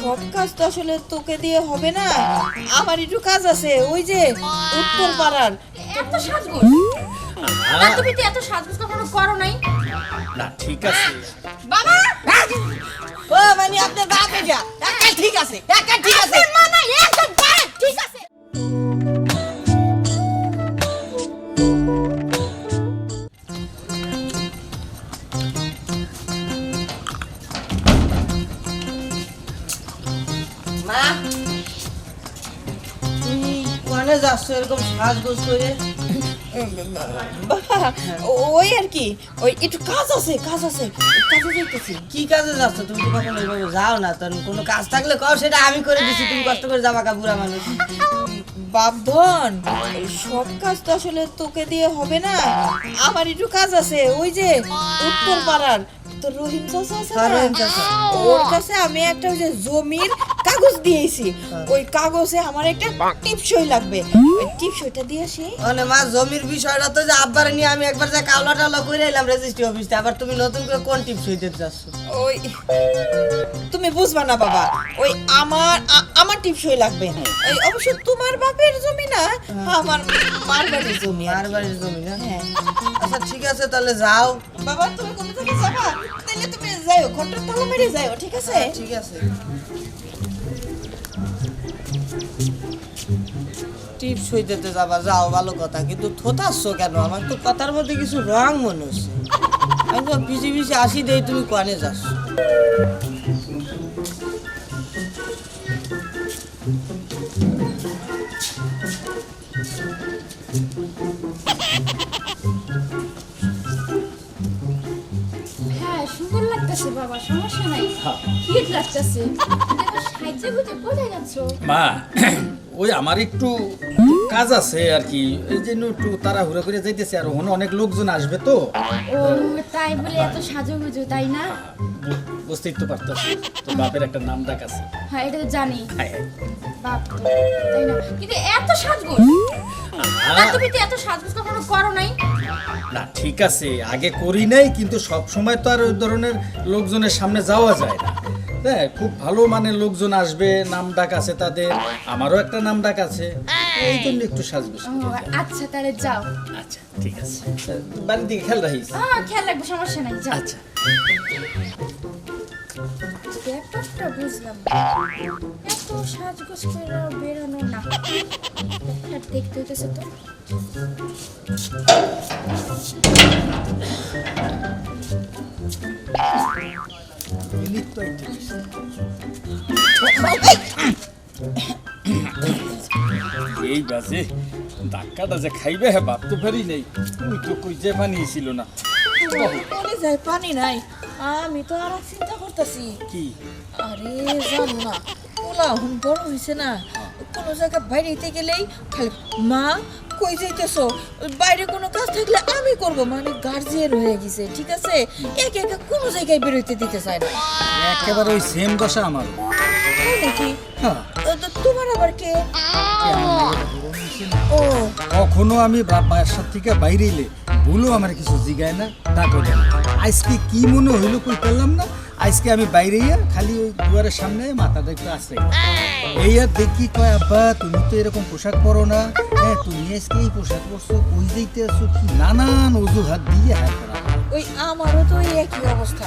সব কাজ তো আসলে তোকে দিয়ে হবে না। আমার একটু কাজ আছে ওই যে উত্তর পাড়ার। এত সাজগোজ? আর তুমি তো এত সাজগোজ কখনো করো নাই। না ঠিক আছে। বাবা! ও মানে আপনার বাপ এটা একা ঠিক আছে একা ঠিক আছে। একদম ঠিক আছে। এরকম সাজগোজ করে। ওই আর কি ওই একটু কাজ আছে কাজ আছে কাজে যাইতেছি। কি কাজে যাচ্ছ? তুমি তো কখনো যাও না তখন কোনো কাজ থাকলে কও সেটা আমি করে দিচ্ছি তুমি কষ্ট করে যাবা কাপুরা মানুষ বাপধন সব কাজ তো আসলে তোকে দিয়ে হবে না। আমার একটু কাজ আছে ওই যে উত্তর পাড়ার তো রহিম চাচা আছে হ্যাঁ, না? রহিম চাচা। ওর কাছে আমি একটা ওই যে জমির কাগজ দিয়েছি। হ্যাঁ। ওই কাগজে আমার একটা টিপসই লাগবে। ওই টিপসইটা দিয়ে আসি মানে মা জমির বিষয়টা তো যে আব্বারে নিয়ে আমি একবার যা কাওলা টাওলা করে এলাম রেজিস্ট্রি অফিসে আবার তুমি নতুন করে কোন টিপস হইতে যাচ্ছ ওই তুমি বুঝবা না বাবা। ওই আমার আমার টিপসই লাগবে। এই অবশ্য তোমার বাপের জমি না আমার মার বাড়ির জমি আর বাড়ির জমি না? হ্যাঁ। আচ্ছা ঠিক আছে তাহলে যাও। বাবা তুমি কোথা থেকে যাবা? ঘরটা তালা মেরে যাও ঠিক আছে? ঠিক আছে। টিপস হইতে যাবা, যাও, ভালো কথা। কিন্তু থোতাচ্ছ কেন? আমার তো কথার মধ্যে কিছু রং মনে হচ্ছে। আমি তো পিছিয়ে পিছিয়ে আসি দেই, তুমি কোয়ানে যাচ্ছ? হ্যাঁ লাগতেছে বাবা সমস্যা নাই। হিট লাগতেছে। সাহায্য কোথায় যাচ্ছ। মা ওই আমার একটু কাজ আছে আর কি। এই জন্য একটু তাড়াহুড়ো করে যাইতেছে আর ওখানে অনেক লোকজন আসবে তো। ও তাই বলে এত সাজুগুজু তাই না? বুঝতেই তো পারতো তো বাপের একটা নাম ডাক আছে। হ্যাঁ এটা তো জানি। হায়। বাপ তাই না? কিন্তু এত সাজগোজ! আর তুমি তো এত সাজগোজ কখনো করো নাই? না ঠিক আছে আগে করি নাই কিন্তু সব সময় তো আর ওই ধরনের লোকজনের সামনে যাওয়া যায় না। হ্যাঁ খুব ভালো মানের লোকজন আসবে নাম ডাক আছে তাদের আমারও একটা নাম ডাক আছে এই জন্য একটু সাজবে আচ্ছা তাহলে যাও। আচ্ছা ঠিক আছে। বাড়ির দিকে খেয়াল রাখিস? হ্যাঁ খেয়াল রাখব সমস্যা নাই যাও। আচ্ছা। ব্যাপারটা বুঝলাম। এত সাজগোজ করে বেরোনো না। ব্যাপারটা দেখতে হইতেছে তো। এই বাজে ধাক্কাটা যে খাইবে হ্যাঁ পারি নেই। তুই তো কই যে বানিয়েছিল না। বলে যায় পানি নাই। আমি তো আর চিন্তা কি? আরে জানো না পোলা হুন বড় হয়েছে না। কোনো জায়গায় বাইরে হইতে গেলেই খালি মা কই যাইতেছো? বাইরে কোনো কাজ থাকলে আমি করব। মানে গার্জিয়ান হয়ে গেছে ঠিক আছে? একা একা কোনো জায়গায় বেরোইতে দিতে চায় না। একেবারে ওই সেম দশা আমার। নাকি? হ্যাঁ। তোমার আবার কে? ও। কখনো আমি বাসার থেকে বাইরে এলে ভুলও আমার কিছু জিগায় না তা করে আজকে কি মনে হইল কই পেলাম না? আজকে আমি বাইরে ইয়া খালি ওই দুয়ারের সামনে মাথাটা একটু আসে এই আর দেখি কয় আব্বা তুমি তো এরকম পোশাক পরো না। হ্যাঁ তুমি আজকে এই পোশাক পরছো কই যাইতে আসো কি নানান অজুহাত দিয়ে হ্যাঁ করা ওই আমারও তো এই একই অবস্থা।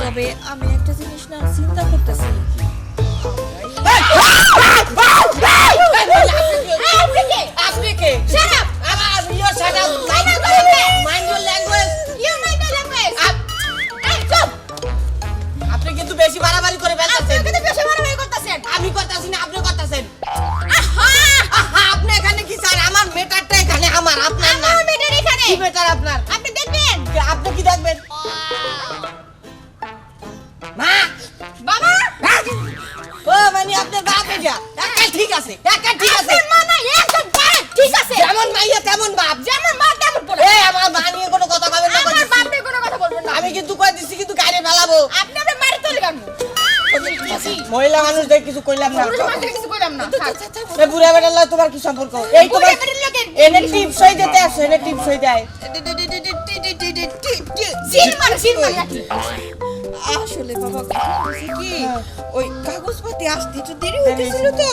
তবে আমি একটা জিনিস না চিন্তা করতেছি। আপনি কে! আমার you shut up! your language! বেশি বাড়াবাড়ি করে ফেলতেছেন আপনি বেশি মারামারি করতেছেন। আমি করতেছি না আপনি করতেছেন আহা! আপনি এখানে কি স্যার আমার মেটারটা এখানে আমার আপনার না আমার মেয়েটার এখানে। কি মেটার আপনার আপনি দেখবেন? আপনি কি দেখবেন মা বাবা! ও মানে আপনার বাপ এটা একা ঠিক আছে একা ঠিক আছে মা নাই, একদম ঠিক আছে। যেমন মাইয়া তেমন বাপ যেমন মা তেমন পোলা। এই আমার মা নিয়ে কোনো কথা বলবেন না আমার বাপ নিয়ে কোনো কথা বলবেন না। আমি কিন্তু কই দিছি কিন্তু গাড়ি ফেলাবো আপনি কেন? মহিলা মানুষ দেখ কিছু কইলাম না। কিছু কইলাম না। বুড়া বেটার লগে তোমার কি সম্পর্ক? এই তোমার এনে টিপস হই দিতে আসো এনে টিপস হই দেয়। আসলে বাবা কি? হ্যাঁ। ওই কাগজপাতি আসতে একটু দেরি হইতেছিল তো।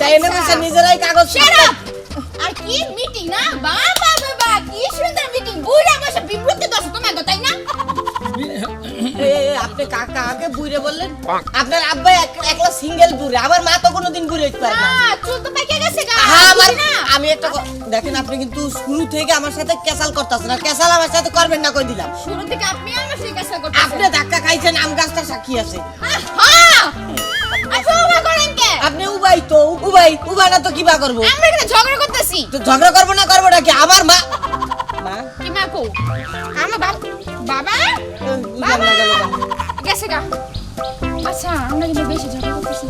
তাই এনে নিজেরাই কাগজ আর কি মিটিং না? বাবা। আপনি কাকা আগে বুড়ে বললেন আপনার আব্বা একলা সিঙ্গেল বুড়ে আমার মা তো কোনোদিন বুড়ে হইতে পারে না। চুল তো পেকে গেছে গা আমার আমি একটা দেখেন আপনি কিন্তু শুরু থেকে আমার সাথে কেসাল করতেছেন আর কেসাল আমার সাথে করবেন না কই দিলাম। শুরু থেকে আপনি আমার সাথে কাছে করতেছেন। আপনি ধাক্কা খাইছেন আম গাছটা সাক্ষী আছে। আপনি ওবা করেন কে? আপনি উবাই তো উবাই উবাই না তো কিবা করব? আমরা এখানে ঝগড়া করতেছি। তো ঝগড়া করব না করব নাকি আমার মা মা। কি মা কো? আমার বাবা। বাবা? কেন। গেছে গা। আচ্ছা আমরা কিন্তু বেশি ঝগড়া করতেছি।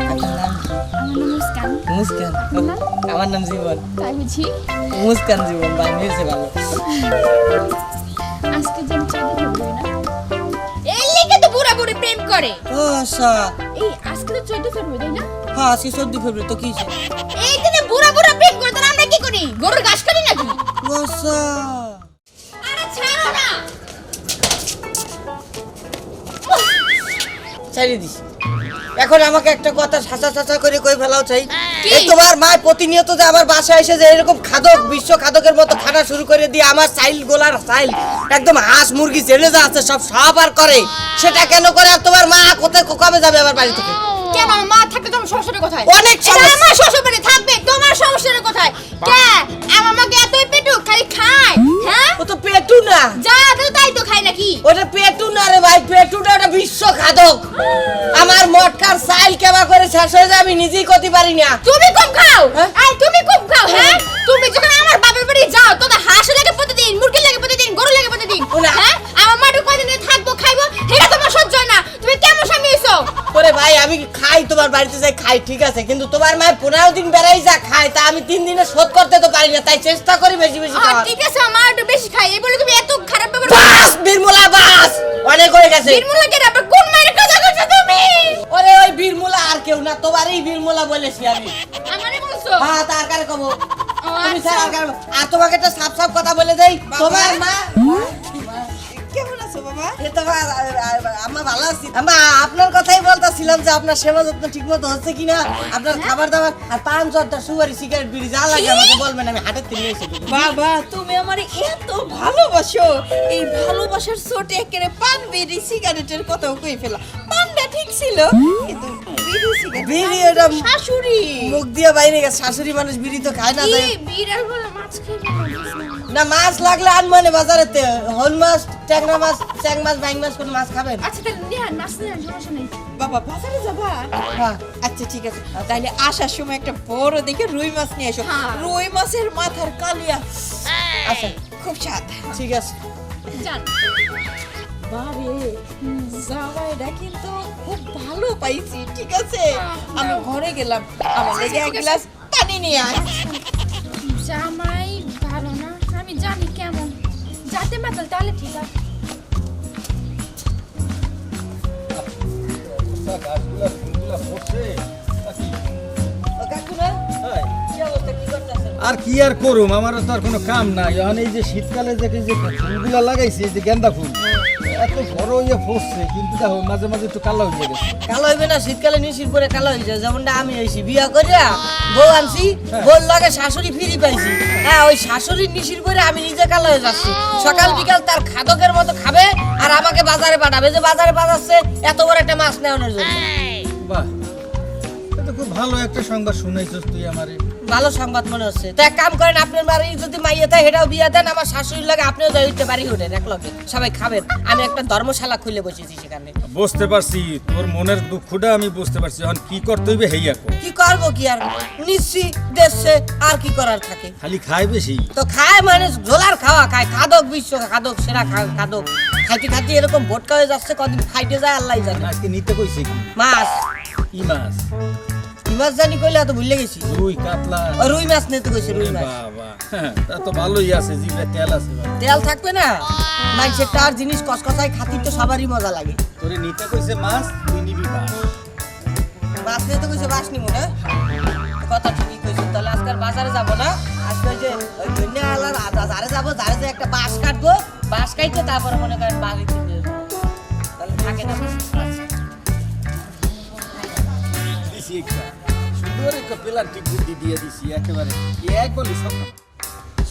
মুস্কান। মুস্কান। আমার নাম জীবন। তাই বুঝি? মুস্কান জীবন ভাই হয়েছে ভালো আজকে বুড়া বুড়ি প্রেম করে। ও আচ্ছা। এই আজকে তো চোদ্দ ফেব্রুয়ারি তাই না? হ্যাঁ আজকে চোদ্দ ফেব্রুয়ারি তো কি এই দিনে বুড়া বুড়া প্রেম করে তাহলে আমরা কি করি? গরুর ঘাস কাটি নাকি? ও আচ্ছা। ছাড়ি দিস। এখন আমাকে একটা কথা ছাঁচা ছাঁচা করে কই ফেলাও চাই? এই তোমার মা প্রতিনিয়ত যে আমার বাসায় এসে যে এরকম খাদক বিশ্ব খাদকের মতো খানা শুরু করে দিয়ে আমার চাইল গোলার চাইল একদম হাঁস মুরগি জেলে যা আছে সব সব আর করে। সেটা কেন করে? আর তোমার মা কোথায় কবে যাবে আমার বাড়ি থেকে? কেন? মা থাকলে তোমার সমস্যাটা কোথায়? অনেক সমস্যা। আমার শ্বশুর বাড়ি থাকবে তোমার সমস্যাটা কোথায়? কে? আমার মাকে এতই পেটু খালি খায় হ্যাঁ? ও তো পেটু না। যা বিশ্ব খাদক আমার মটকার চাইল কেবা করে শেষ হয়ে আমি নিজেই করতে পারি না। তুমি কম খাও? হ্যাঁ? আই তুমি কম খাও হ্যাঁ? তুমি যখন আমার বাবার বাড়ি যাও তোমার হাঁস লাগে প্রতিদিন মুরগি লাগে প্রতিদিন গরু লাগে প্রতিদিন। হ্যাঁ? আমার মাটু কদিন থাকব খাইবো এটা তোমার সহ্য হয় না। তুমি কেমন স্বামী হইছো? ওরে ভাই আমি খাই তোমার বাড়িতে যাই খাই ঠিক আছে। কিন্তু তোমার মায়ের পনেরো দিন বেড়াই যা খায় তা আমি তিন দিনে শোধ করতে তো পারি না তাই চেষ্টা করি বেশি বেশি ঠিক আছে আমার গেছে বীরমুলা কে আবার কোন মায়ের কথা কইছো তুমি? ওরে ওই বীরমুলা আর কেউ না তোমারই বীরমুলা বলেছি আমি। আমারে বলছো? হ্যাঁ তার কারে কব। তুমি আচ্ছা। স্যার আর কারে- আর তোমাকে একটা সাফ সাফ কথা বলে দেই। তোমার মা কেমন এ তোমার আম্মা ভালো আছি। আম্মা আপনার কথাই বলতেছিলাম যে আপনার সেবা যত্ন হচ্ছে কিনা। আপনার খাবার দাবার আর পান জর্দা সুপারি সিগারেট বিড়ি যা লাগে আমাকে বলবেন আমি হাটের থেকে নিয়ে এসে দেবো। বাবা তুমি আমার এত ভালোবাসো। এই ভালোবাসার চোটে একেবারে পান বিড়ি সিগারেটের কথাও কই ফেলা। পানটা ঠিক ছিল কিন্তু বিড়ি সিগারেট বিড়ি শাশুড়ি। মুখ দিয়ে বাইরে গেছে। শাশুড়ি মানুষ বিড়ি তো খায় না তাই। না মাছ লাগলে আনমানে বাজারেতে। হল মাছ ট্যাংরা মাছ চ্যাং মাছ বাইং মাছ কোন মাছ খাবেন। আচ্ছা তাহলে নেহা মাছ নেহা সমস্যা নেই। বাবা বাজারে যাবা? হ্যাঁ। আচ্ছা ঠিক আছে। তাইলে আসার সময় একটা বড় দেখে রুই মাছ নিয়ে এসো। হ্যাঁ। রুই মাছের মাথার কালিয়া। আচ্ছা খুব স্বাদ। ঠিক আছে। বারে জামাইটা কিন্তু খুব ভালো পাইছি ঠিক আছে? আমি ঘরে গেলাম। আমার লেগে এক গ্লাস পানি নিয়ে আয়। জামাই ভালো না? আমি জানি কেমন। যাতে মাতাল তাহলে ঠিক আছে। গাছগুলা কি? করতেছেন আর কি আর করুম? আমার তো আর কোনো কাম নাই। এখন এই যে শীতকালে যে যে ফুলগুলা লাগাইছি এই যে গেন্দা ফুল এত বড় ইয়ে ফুসছে কিন্তু দেখো মাঝে মাঝে একটু কালো হয়ে গেছে। কালো হইবে না শীতকালে নিশির পরে কালো হয়ে যায় যেমনটা আমি হয়েছি বিয়া করিয়া বউ আনছি বউর লাগে শাশুড়ি ফিরি পাইছি। হ্যাঁ ওই শাশুড়ির নিশির পরে আমি নিজে কালো হয়ে যাচ্ছি। সকাল বিকাল তার খাদকের মতো খাবে আর আমাকে বাজারে পাঠাবে। যে বাজারে পাঠাচ্ছে এত বড় একটা মাছ নেওয়ানোর জন্য। বাহ। ভালো একটা সংবাদ শুনাইছস তুই আমারে। ভালো সংবাদ মনে হচ্ছে। তো এক কাম করেন আপনার বাড়ি যদি মাইয়ে থাকে সেটাও বিয়া দেন আমার শাশুড়ির লাগে আপনিও যাই উঠতে বাড়ি উঠেন এক লগে। সবাই খাবেন। আমি একটা ধর্মশালা খুলে বসেছি সেখানে। বুঝতে পারছি তোর মনের দুঃখটা আমি বুঝতে পারছি। এখন কি করতে হইবে হেইয়া কর কি করব কি আর? নিচ্ছি দেশে আর কি করার থাকে? খালি খায় বেশি। তো খায় মানে ঝোলার খাওয়া খায় খাদক বিশ্ব খাদক সেরা খাদক। খাইতে খাইতে এরকম ভোটকা হয়ে যাচ্ছে কদিন খাইতে যায় আল্লাহ জানে। আজকে নিতে কইছে কি? মাছ। কি মাছ? মাছ জানি কইলে তো ভুলে গেছি। রুই কাতলা। রুই মাছ নিতে কইছে রুই মাছ। বাবা তা তো ভালোই আছে জিভে তেল আছে তেল থাকবে না? মানুষের তার জিনিস কসকসাই খাতির তো সবারই মজা লাগে। তোরে নিতে কইছে মাছ তুই নিবি মাছ মাছ নিতে কইছে মাছ নিবো না? কথা ঠিকই কইছে তাহলে আজকাল বাজারে যাব না? আজকে যে ওই ধন্যা আলার যারে যাব যারে যে একটা বাঁশ কাটবো বাঁশ কাটতে তারপরে মনে করেন বাড়ি কিনতে যাব। থাকে না সুন্দর একটা পেলান্টি বুদ্ধি দিয়ে দিছি একেবারে। এক বলি সব।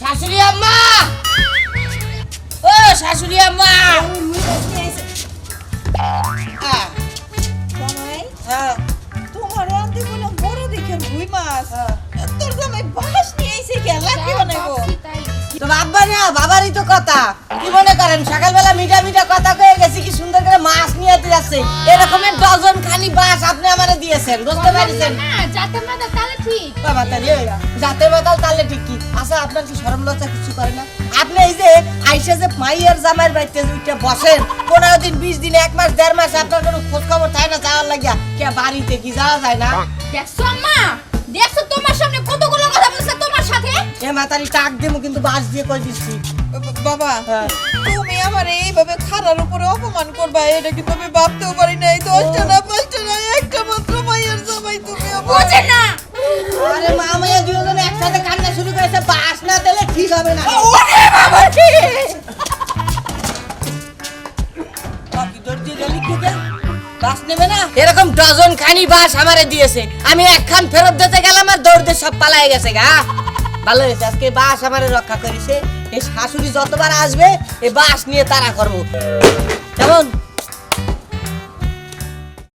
শাশুড়ি আম্মা! ও শাশুড়ি আম্মা! জামাই হ্যাঁ। তোমার আনতে বললাম বড় দেখে রুই মাছ। হ্যাঁ। তোর জামাই বাস নিয়ে এসে গেলা কি বানাইবো তো বাবা না বাবারই তো কথা। কি মনে করেন সকালবেলা মিঠা মিঠা কথা কয়ে গেছি কি সুন্দর করে মাছ নিয়ে যাচ্ছে। এরকমের ডজন খানি বাস আপনি আমারে দিয়েছেন বুঝতে পারছেন? যাতে মাথা তাহলে ঠিক। বাবা তাহলে যাতে বাতাল তাহলে ঠিক কি? আচ্ছা আপনার কি সরম লজ্জা কিছু করে না? আপনি এই যে আইসে যে মাইয়ের জামাইয়ের বাড়িতে উঠে বসেন পনেরো দিন বিশ দিন এক মাস দেড় মাস আপনার কোনো খোঁজ খবর থাকে না যাওয়ার লাগিয়া? কে বাড়িতে কি যাওয়া যায় না? দেখছ আম্মা দেখছ তোমার সামনে কতগুলো এ মাতারি টাক দেবো কিন্তু বাস দিয়ে কই দিচ্ছি। বাবা হ্যাঁ। তুমি আমার এইভাবে খারার উপরে অপমান করবা এটা কিন্তু আমি ভাবতেও পারি নাই। দশটা না পাঁচটা না একটা মাত্র মাইয়ের জামাই তুমি বোঝে না! আরে মা মাইয়া দুজনে একসাথে কান্না শুরু করেছে বাস না দিলে ঠিক হবে না। ওরে বাবা বাস নেবে না? এরকম ডজন খানি বাস আমারে দিয়েছে। আমি একখান ফেরত দিতে গেলাম আর দৌড়তে সব পালাই গেছে গা। ভালো হয়েছে, আজকে বাস আমার রক্ষা করেছে। এই শাশুড়ি যতবার আসবে, এই বাস নিয়ে তারা করব। কেমন?